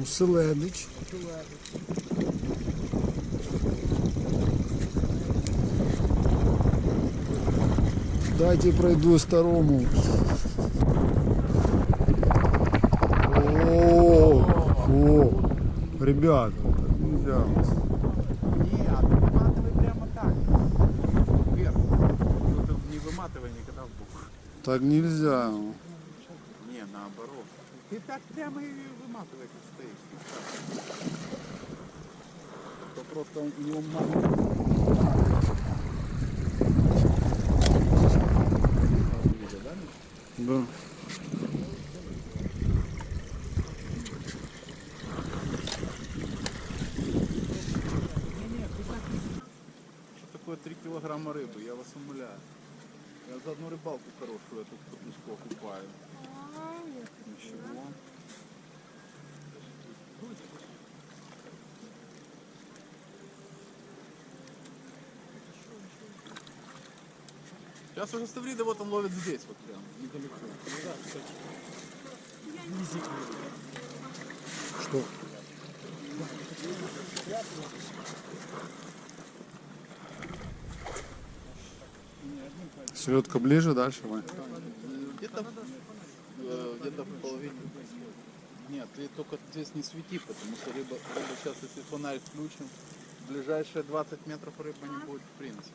Уселедич. Дайте пройду старому. О, о, ребята, так нельзя. Так нельзя. Не, наоборот. Ты так прямо и выматывай, как стоишь. То просто у него маленький. Да. Что такое 3 килограмма рыбы? Я вас умоляю. Я за одну рыбалку хорошую эту капустку окупаю. Сейчас уже Ставрида вот он ловит здесь, вот прям, недалеко. Что? Селедка ближе, дальше, Вань? Где-то где-то в половине. Нет, ты только здесь не свети, потому что рыба, рыба сейчас, если фонарь включим, ближайшие 20 метров рыба не будет в принципе.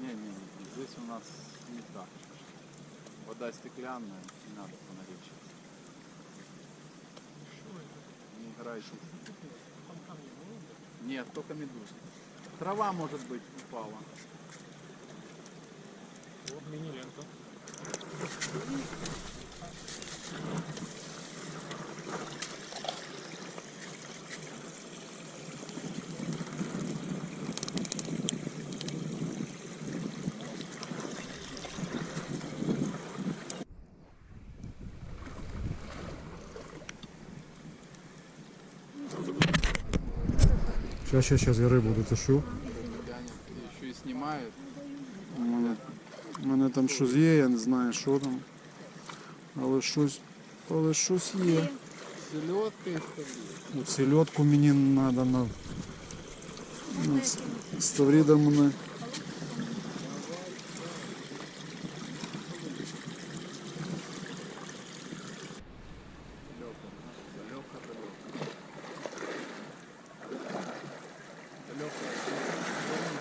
Не, не, не, здесь у нас не так. Вода стеклянная, не надо фонарей сейчас. Не играйте. Нет, только медуза. Трава, может быть, упала. Сейчас, сейчас, сейчас я рибу дотишу. Тянет, еще и снимают. У мене, у мене там щось є, я не знаю, що там. Але щось, але щось є. Селедка и ставридка. Ну, Селедку мені треба на. Ну, з- з Тавріда мене.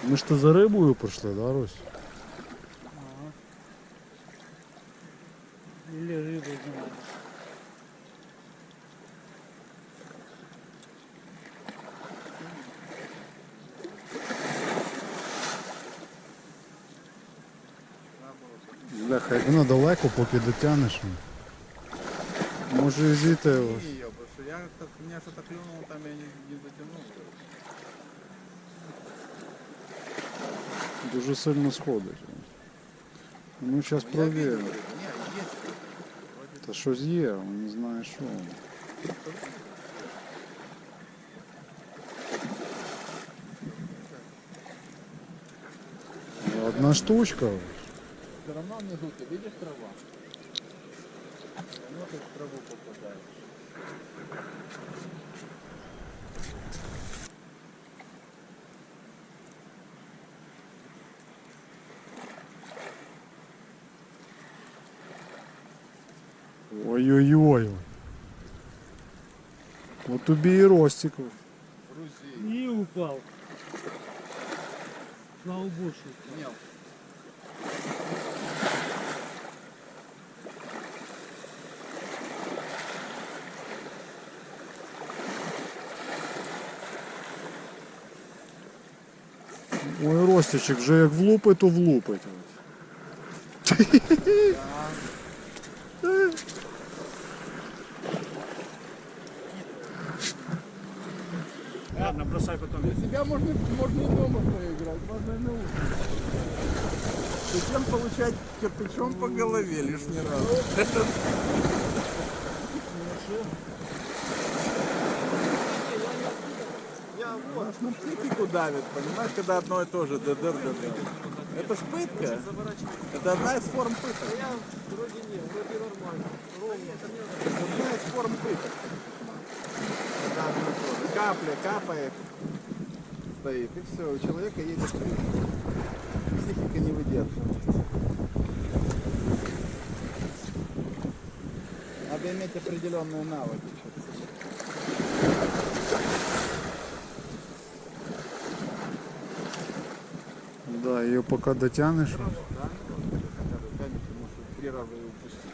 Ми ж то за рибою прийшли, да, Русь? Или рыбу знаю. Бляха, як воно далеко, поки дотянеш. Може і звідти. ось. Не ее, потому я как меня что-то клюнуло, там я не, не дотянул. Дуже сильно сходить. Ну, зараз есть. Вроде Та щось є, не знаю що. Одна штучка. Все равно внизу ты видишь трава? Все равно ты в траву попадаешь. Ой-ой-ой. От тобі і ростик. Грузи. И упал. На уборщик. Ой, ростичок вже як влупить, то влупить. Ладно, бросай потом. Для себя можно, можно и дома поиграть, можно и на улице. Зачем получать кирпичом по голове лишний раз? Я вот, ну психику давит, понимаешь, когда одно и то же, дыр дыр Это ж пытка. Это одна из форм пыток. Вроде нет, вроде нормально. Ровно. Одна из форм пыток. Да, одно и то же. Капля капает. Стоит. И все, у человека едет. Психика не выдерживает. Надо иметь определенные навыки. Да, ее пока дотянешь. Ну, вот это хотя бы тянет, потому что три раза ее упустить.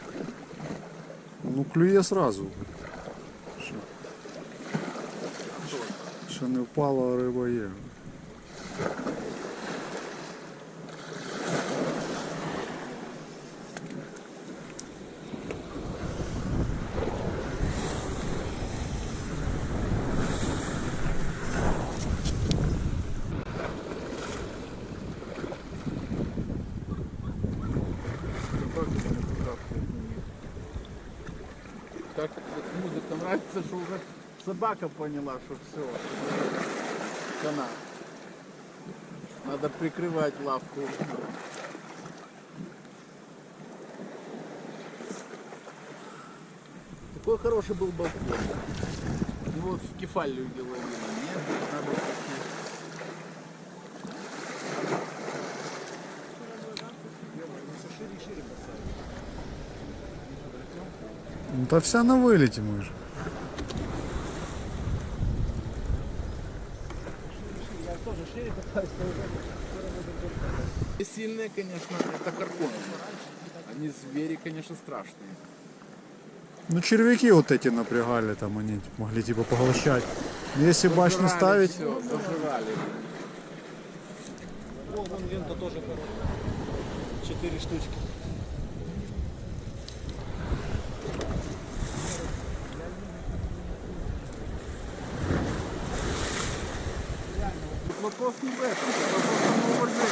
Ну клює сразу. Що, що не впала, а риба є. Вот музыка нравится, что уже собака поняла, что все. Хана. Надо прикрывать лавку. Такой хороший был балкон. Его в кефалью делали. Нет, надо такие. Ну вся на виліті ж. И Сильные, конечно, это карконы. Они звери, конечно, страшные. Ну червяки вот эти напрягали, там они могли типа поглощать. Но Если башню ставить, Все, зажирали. О, вон лента тоже короткая. Четыре штучки. Вопрос не в этом, тут вопрос в уважении.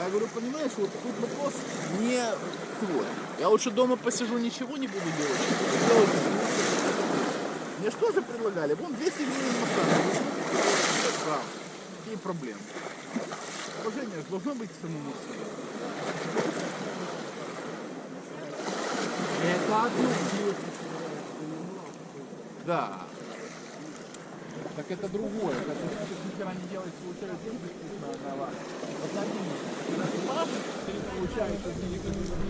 Я говорю, понимаешь, вот тут вопрос не твой. Я лучше дома посижу, ничего не буду делать, буду делать. Мне что же предлагали? Вон 200 гривен массаж. Да. Какие проблемы? Уважение же должно быть самому себе. Это одно. Да. Так это другое. Когда.